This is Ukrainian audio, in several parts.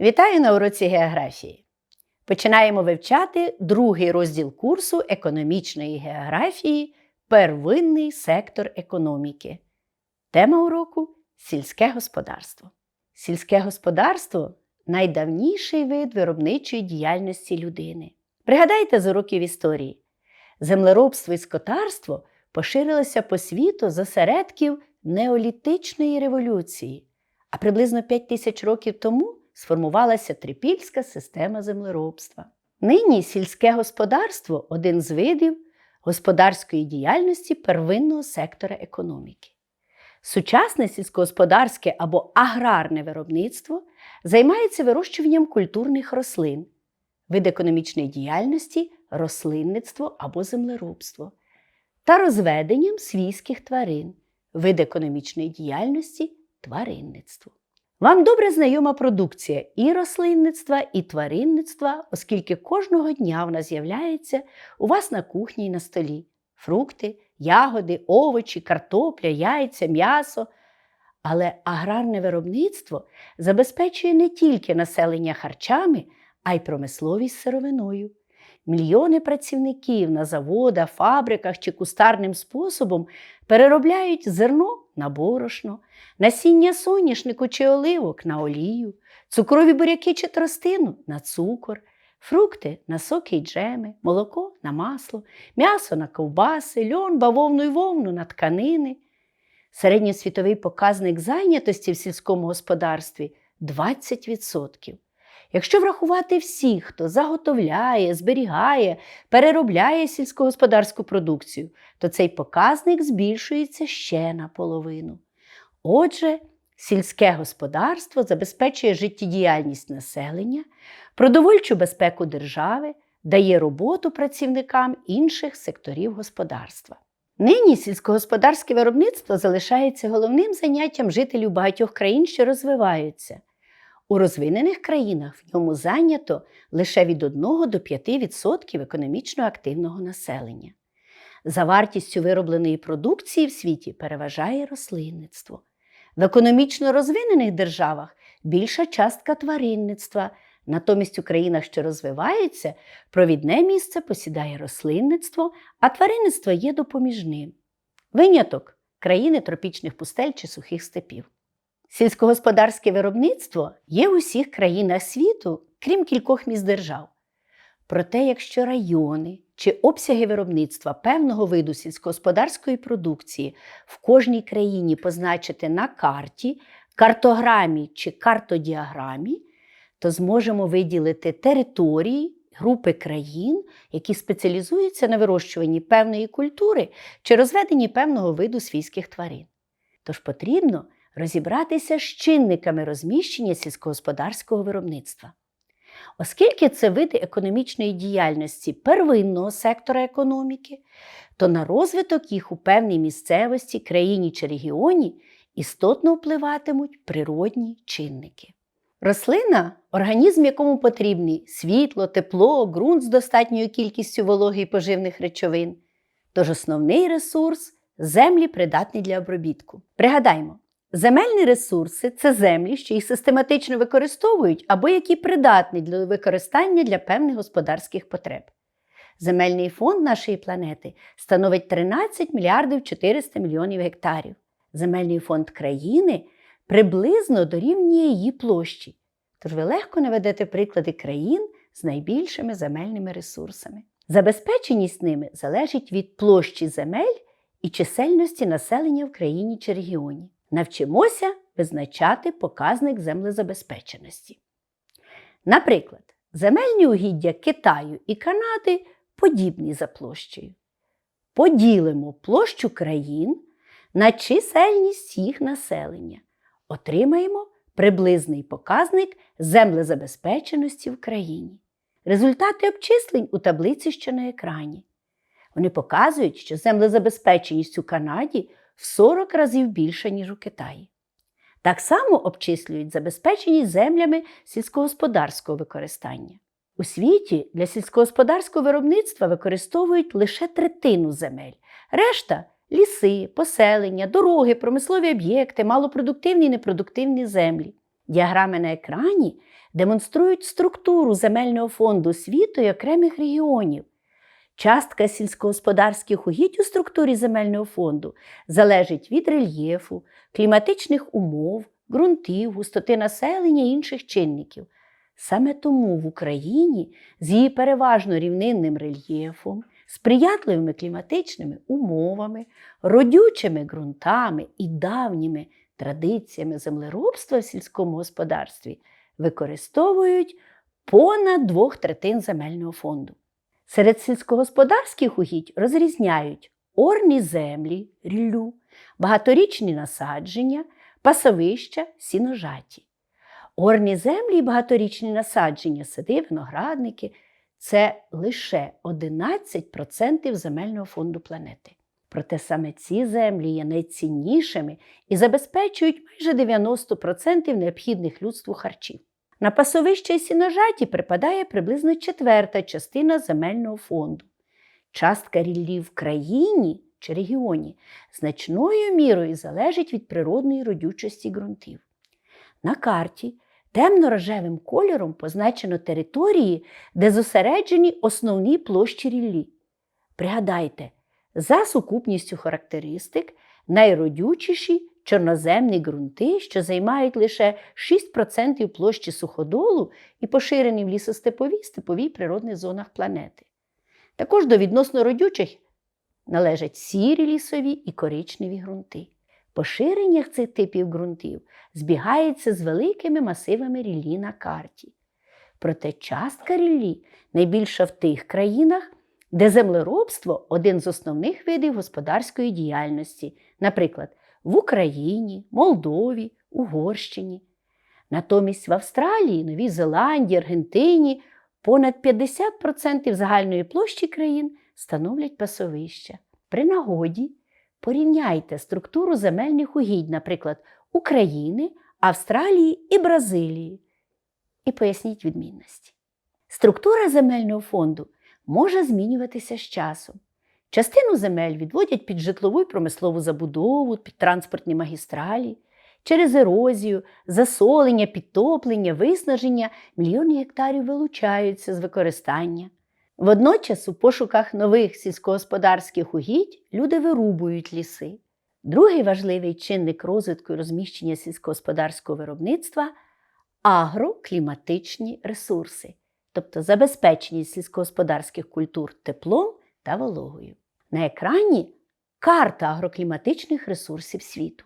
Вітаю на уроці географії. Починаємо вивчати другий розділ курсу економічної географії Первинний сектор економіки. Тема уроку сільське господарство. Сільське господарство найдавніший вид виробничої діяльності людини. Пригадайте з уроків історії. Землеробство і скотарство поширилося по світу з осередків неолітичної революції, а приблизно 5 тисяч років тому сформувалася трипільська система землеробства. Нині сільське господарство один з видів господарської діяльності первинного сектора економіки. Сучасне сільськогосподарське або аграрне виробництво займається вирощуванням культурних рослин, вид економічної діяльності рослинництво або землеробство та розведенням свійських тварин, вид економічної діяльності тваринництво. Вам добре знайома продукція і рослинництва, і тваринництва, оскільки кожного дня вона з'являється у вас на кухні і на столі: фрукти, ягоди, овочі, картопля, яйця, м'ясо. Але аграрне виробництво забезпечує не тільки населення харчами, а й промисловість сировиною. Мільйони працівників на заводах, фабриках чи кустарним способом переробляють зерно на борошно, насіння соняшнику чи оливок на олію, цукрові буряки чи тростину на цукор, фрукти на соки й джеми, молоко на масло, м'ясо на ковбаси, льон, бавовну й вовну на тканини. Середньосвітовий показник зайнятості в сільському господарстві 20%. Якщо врахувати всіх, хто заготовляє, зберігає, переробляє сільськогосподарську продукцію, то цей показник збільшується ще наполовину. Отже, сільське господарство забезпечує життєдіяльність населення, продовольчу безпеку держави, дає роботу працівникам інших секторів господарства. Нині сільськогосподарське виробництво залишається головним заняттям жителів багатьох країн, що розвиваються. У розвинених країнах в ньому зайнято лише від 1 до 5% економічно активного населення. За вартістю виробленої продукції в світі переважає рослинництво. В економічно розвинених державах більша частка тваринництва, натомість у країнах, що розвиваються, провідне місце посідає рослинництво, а тваринництво є допоміжним. Виняток країни тропічних пустель чи сухих степів. Сільськогосподарське виробництво є в усіх країнах світу, крім кількох міст держав. Проте, якщо райони чи обсяги виробництва певного виду сільськогосподарської продукції в кожній країні позначити на карті, картограмі чи картодіаграмі, то зможемо виділити території, групи країн, які спеціалізуються на вирощуванні певної культури чи розведенні певного виду свійських тварин. Тож потрібно розібратися з чинниками розміщення сільськогосподарського виробництва. Оскільки це види економічної діяльності первинного сектора економіки, то на розвиток їх у певній місцевості, країні чи регіоні істотно впливатимуть природні чинники. Рослина організм, якому потрібні світло, тепло, ґрунт з достатньою кількістю вологи і поживних речовин. Тож основний ресурс землі придатні для обробітку. Пригадаймо, Земельні ресурси це землі, що їх систематично використовують або які придатні для використання для певних господарських потреб. Земельний фонд нашої планети становить 13 мільярдів 400 мільйонів гектарів. Земельний фонд країни приблизно дорівнює її площі. Тож ви легко наведете приклади країн з найбільшими земельними ресурсами. Забезпеченість ними залежить від площі земель і чисельності населення в країні чи регіоні. Навчимося визначати показник землезабезпеченості. Наприклад, земельні угіддя Китаю і Канади подібні за площею. Поділимо площу країн на чисельність їх населення. Отримаємо приблизний показник землезабезпеченості в країні. Результати обчислень у таблиці, що на екрані. Вони показують, що землезабезпеченість у Канаді в 40 разів більше, ніж у Китаї. Так само обчислюють забезпеченість землями сільськогосподарського використання. У світі для сільськогосподарського виробництва використовують лише третину земель, решта ліси, поселення, дороги, промислові об'єкти, малопродуктивні і непродуктивні землі. Діаграми на екрані демонструють структуру земельного фонду світу і окремих регіонів. Частка сільськогосподарських угідь у структурі земельного фонду залежить від рельєфу, кліматичних умов, ґрунтів, густоти населення і інших чинників. Саме тому в Україні з її переважно рівнинним рельєфом, сприятливими кліматичними умовами, родючими ґрунтами і давніми традиціями землеробства в сільському господарстві використовують понад двох третин земельного фонду. Серед сільськогосподарських угідь розрізняють орні землі, ріллю, багаторічні насадження, пасовища, сіножаті. Орні землі і багаторічні насадження, сади, виноградники це лише 11% земельного фонду планети. Проте саме ці землі є найціннішими і забезпечують майже 90% необхідних людству харчів. На пасовище сіножаті припадає приблизно четверта частина земельного фонду. Частка ріллі в країні чи регіоні значною мірою залежить від природної родючості ґрунтів. На карті темно-рожевим кольором позначено території, де зосереджені основні площі ріллі. Пригадайте, за сукупністю характеристик найродючіші чорноземні ґрунти, що займають лише 6% площі суходолу і поширені в лісостеповій степовій природних зонах планети. Також до відносно родючих належать сірі лісові і коричневі ґрунти. Поширення цих типів ґрунтів збігається з великими масивами ріллі на карті. Проте частка ріллі найбільша в тих країнах, де землеробство один з основних видів господарської діяльності, наприклад, в Україні, Молдові, Угорщині. Натомість в Австралії, Новій Зеландії, Аргентині понад 50% загальної площі країн становлять пасовища. При нагоді порівняйте структуру земельних угідь, наприклад, України, Австралії і Бразилії. І поясніть відмінності. Структура земельного фонду може змінюватися з часом. Частину земель відводять під житлову і промислову забудову, під транспортні магістралі. Через ерозію, засолення, підтоплення, виснаження мільйони гектарів вилучаються з використання. Водночас, у пошуках нових сільськогосподарських угідь люди вирубують ліси. Другий важливий чинник розвитку і розміщення сільськогосподарського виробництва агрокліматичні ресурси, тобто забезпеченість сільськогосподарських культур теплом та вологою. На екрані карта агрокліматичних ресурсів світу.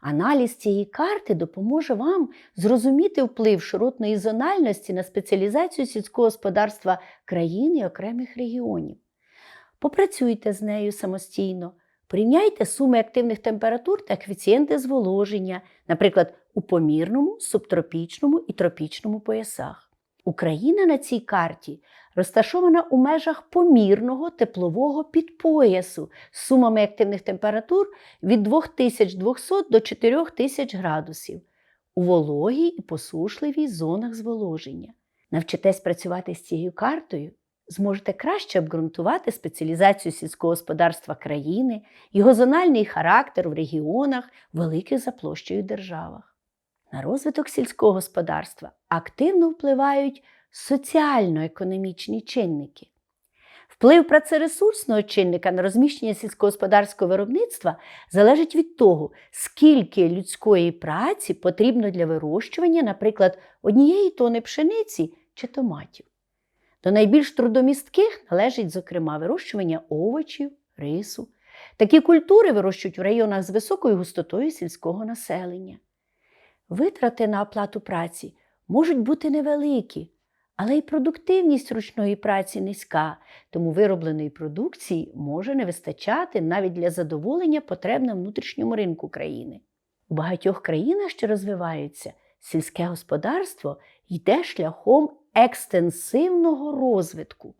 Аналіз цієї карти допоможе вам зрозуміти вплив широтної зональності на спеціалізацію сільського господарства країн і окремих регіонів. Попрацюйте з нею самостійно, порівняйте суми активних температур та коефіцієнти зволоження, наприклад, у помірному, субтропічному і тропічному поясах. Україна на цій карті розташована у межах помірного теплового підпоясу з сумами активних температур від 2200 до 4000 градусів у вологій і посушливій зонах зволоження. Навчитесь працювати з цією картою, зможете краще обґрунтувати спеціалізацію сільського господарства країни, його зональний характер в регіонах, великих за площею державах. На розвиток сільського господарства активно впливають соціально-економічні чинники. Вплив працересурсного чинника на розміщення сільськогосподарського виробництва залежить від того, скільки людської праці потрібно для вирощування, наприклад, однієї тони пшениці чи томатів. До найбільш трудомістких належить, зокрема, вирощування овочів, рису. Такі культури вирощують в районах з високою густотою сільського населення. Витрати на оплату праці можуть бути невеликі, але й продуктивність ручної праці низька, тому виробленої продукції може не вистачати навіть для задоволення потреб на внутрішньому ринку країни. У багатьох країнах, що розвиваються, сільське господарство йде шляхом екстенсивного розвитку.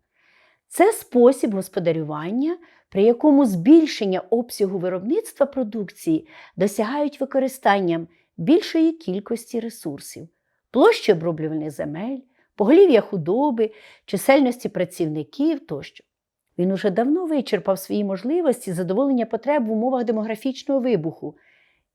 Це спосіб господарювання, при якому збільшення обсягу виробництва продукції досягають використанням більшої кількості ресурсів, площі оброблювальних земель, поголів'я худоби, чисельності працівників тощо. Він уже давно вичерпав свої можливості задоволення потреб в умовах демографічного вибуху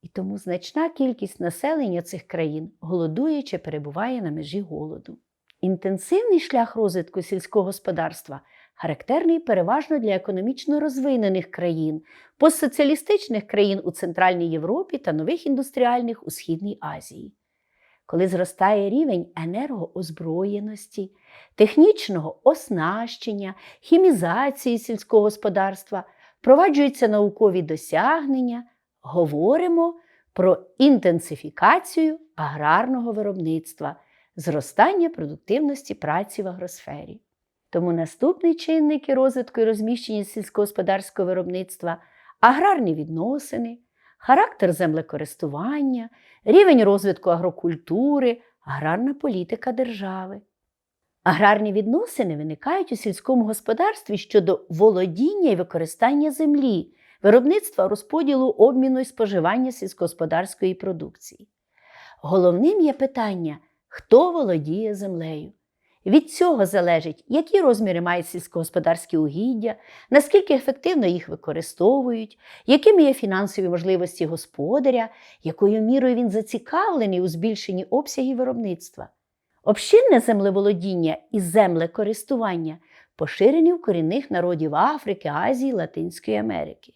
І тому значна кількість населення цих країн голодує чи перебуває на межі голоду. Інтенсивний шлях розвитку сільського господарства характерний переважно для економічно розвинених країн, постсоціалістичних країн у Центральній Європі та нових індустріальних у Східній Азії. Коли зростає рівень енергоозброєності, технічного оснащення, хімізації сільського господарства, впроваджуються наукові досягнення, говоримо про інтенсифікацію аграрного виробництва, зростання продуктивності праці в агросфері. Тому наступні чинники розвитку і розміщення сільськогосподарського виробництва аграрні відносини, характер землекористування, рівень розвитку агрокультури, аграрна політика держави. Аграрні відносини виникають у сільському господарстві щодо володіння і використання землі, виробництва розподілу обміну і споживання сільськогосподарської продукції. Головним є питання, хто володіє землею. Від цього залежить, які розміри мають сільськогосподарські угіддя, наскільки ефективно їх використовують, якими є фінансові можливості господаря, якою мірою він зацікавлений у збільшенні обсягів виробництва. Общинне землеволодіння і землекористування поширені в корінних народів Африки, Азії, Латинської Америки.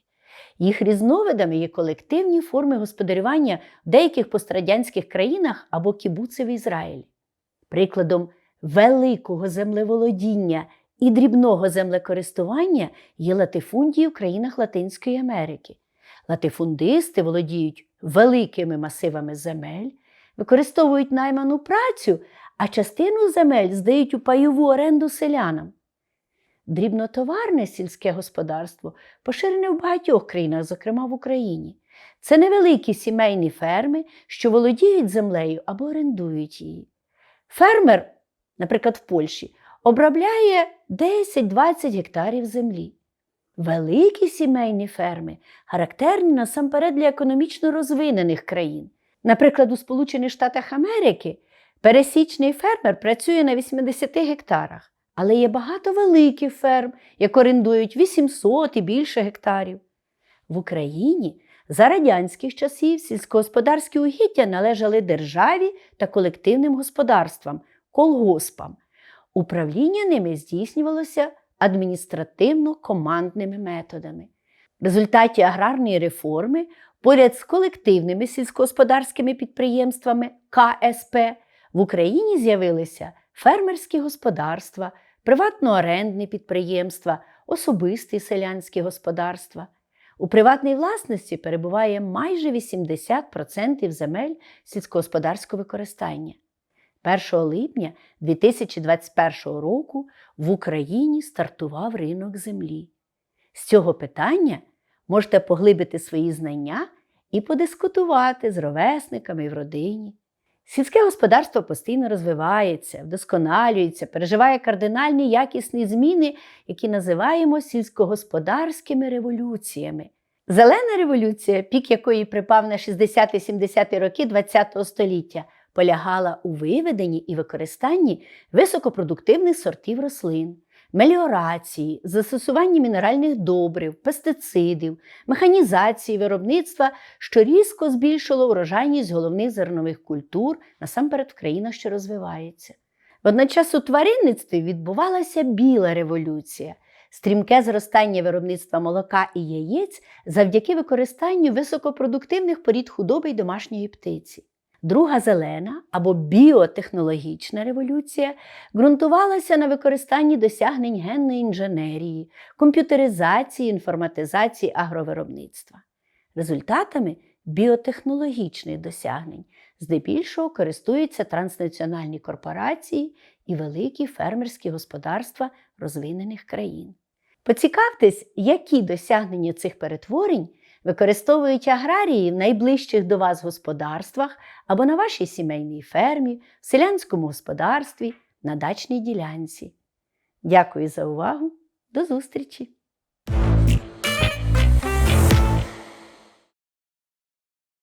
Їх різновидами є колективні форми господарювання в деяких пострадянських країнах або кібуци в Ізраїлі. Прикладом великого землеволодіння і дрібного землекористування є латифундії в країнах Латинської Америки. Латифундисти володіють великими масивами земель, використовують найману працю, а частину земель здають у пайову оренду селянам. Дрібнотоварне сільське господарство поширене в багатьох країнах, зокрема в Україні. Це невеликі сімейні ферми, що володіють землею або орендують її. Фермер, наприклад, в Польщі, обробляє 10-20 гектарів землі. Великі сімейні ферми характерні насамперед для економічно розвинених країн. Наприклад, у Сполучених Штатах Америки пересічний фермер працює на 80 гектарах, але є багато великих ферм, як орендують 800 і більше гектарів. В Україні за радянських часів сільськогосподарські угіддя належали державі та колективним господарствам, колгоспам. Управління ними здійснювалося адміністративно-командними методами. В результаті аграрної реформи поряд з колективними сільськогосподарськими підприємствами КСП в Україні з'явилися фермерські господарства, приватно-орендні підприємства, особисті селянські господарства. У приватній власності перебуває майже 80% земель сільськогосподарського використання. 1 липня 2021 року в Україні стартував ринок землі. З цього питання можете поглибити свої знання і подискутувати з ровесниками в родині. Сільське господарство постійно розвивається, вдосконалюється, переживає кардинальні якісні зміни, які називаємо сільськогосподарськими революціями. Зелена революція, пік якої припав на 60-70-ті роки ХХ століття, полягала у виведенні і використанні високопродуктивних сортів рослин, меліорації, застосуванні мінеральних добрив, пестицидів, механізації виробництва, що різко збільшило урожайність головних зернових культур насамперед в країнах, що розвиваються. Водночас у тваринництві відбувалася біла революція. Стрімке зростання виробництва молока і яєць завдяки використанню високопродуктивних порід худоби й домашньої птиці. Друга зелена або біотехнологічна революція ґрунтувалася на використанні досягнень генної інженерії, комп'ютеризації, інформатизації агровиробництва. Результатами біотехнологічних досягнень здебільшого користуються транснаціональні корпорації і великі фермерські господарства розвинених країн. Поцікавтесь, які досягнення цих перетворень використовують аграрії в найближчих до вас господарствах або на вашій сімейній фермі, в селянському господарстві, на дачній ділянці. Дякую за увагу. До зустрічі!